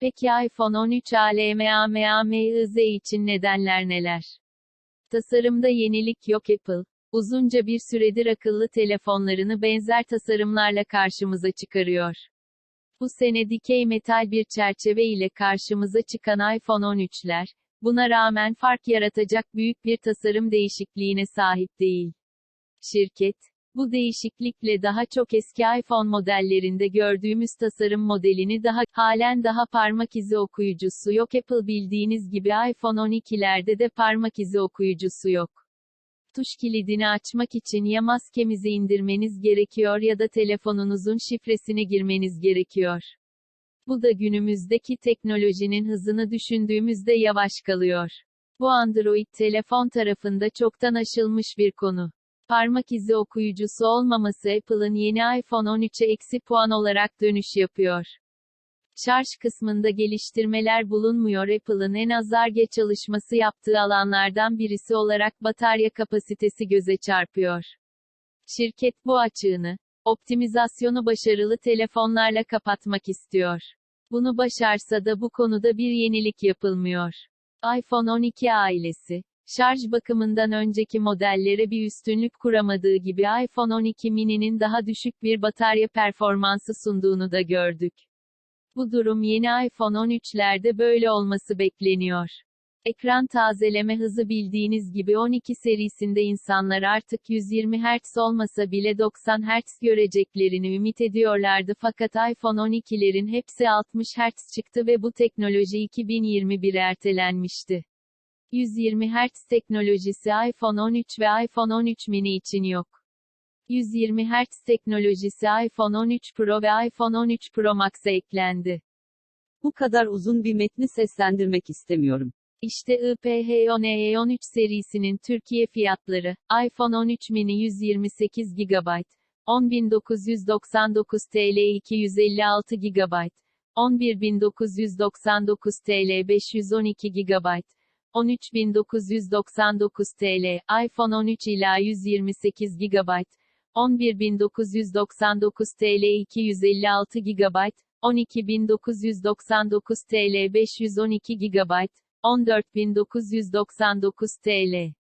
Peki iPhone 13 ALMAMAMIZ için nedenler neler? Tasarımda yenilik yok Apple. Uzunca bir süredir akıllı telefonlarını benzer tasarımlarla karşımıza çıkarıyor. Bu sene dikey metal bir çerçeve ile karşımıza çıkan iPhone 13'ler, buna rağmen fark yaratacak büyük bir tasarım değişikliğine sahip değil. Şirket, bu değişiklikle daha çok eski iPhone modellerinde gördüğümüz tasarım modelini daha, halen daha parmak izi okuyucusu yok Apple bildiğiniz gibi iPhone 12'lerde de parmak izi okuyucusu yok. Tuş kilidini açmak için ya maskemizi indirmeniz gerekiyor ya da telefonunuzun şifresini girmeniz gerekiyor. Bu da günümüzdeki teknolojinin hızını düşündüğümüzde yavaş kalıyor. Bu Android telefon tarafında çoktan aşılmış bir konu. Parmak izi okuyucusu olmaması Apple'ın yeni iPhone 13'e eksi puan olarak dönüş yapıyor. Şarj kısmında geliştirmeler bulunmuyor Apple'ın en az ARGE çalışması yaptığı alanlardan birisi olarak batarya kapasitesi göze çarpıyor. Şirket bu açığını, optimizasyonu başarılı telefonlarla kapatmak istiyor. Bunu başarsa da bu konuda bir yenilik yapılmıyor. iPhone 12 ailesi, şarj bakımından önceki modellere bir üstünlük kuramadığı gibi iPhone 12 mini'nin daha düşük bir batarya performansı sunduğunu da gördük. Bu durum yeni iPhone 13'lerde böyle olması bekleniyor. Ekran tazeleme hızı bildiğiniz gibi 12 serisinde insanlar artık 120 Hz olmasa bile 90 Hz göreceklerini ümit ediyorlardı fakat iPhone 12'lerin hepsi 60 Hz çıktı ve bu teknoloji 2021 ertelenmişti. 120 Hz teknolojisi iPhone 13 ve iPhone 13 mini için yok. 120 Hz teknolojisi iPhone 13 Pro ve iPhone 13 Pro Max'a eklendi. Bu kadar uzun bir metni seslendirmek istemiyorum. İşte IPH-10E 13 serisinin Türkiye fiyatları, iPhone 13 mini 128 GB, 10.999 TL 256 GB, 11.999 TL 512 GB, 13.999 TL, iPhone 13 ila 128 GB, 11.999 TL 256 GB, 12.999 TL 512 GB, 14.999 TL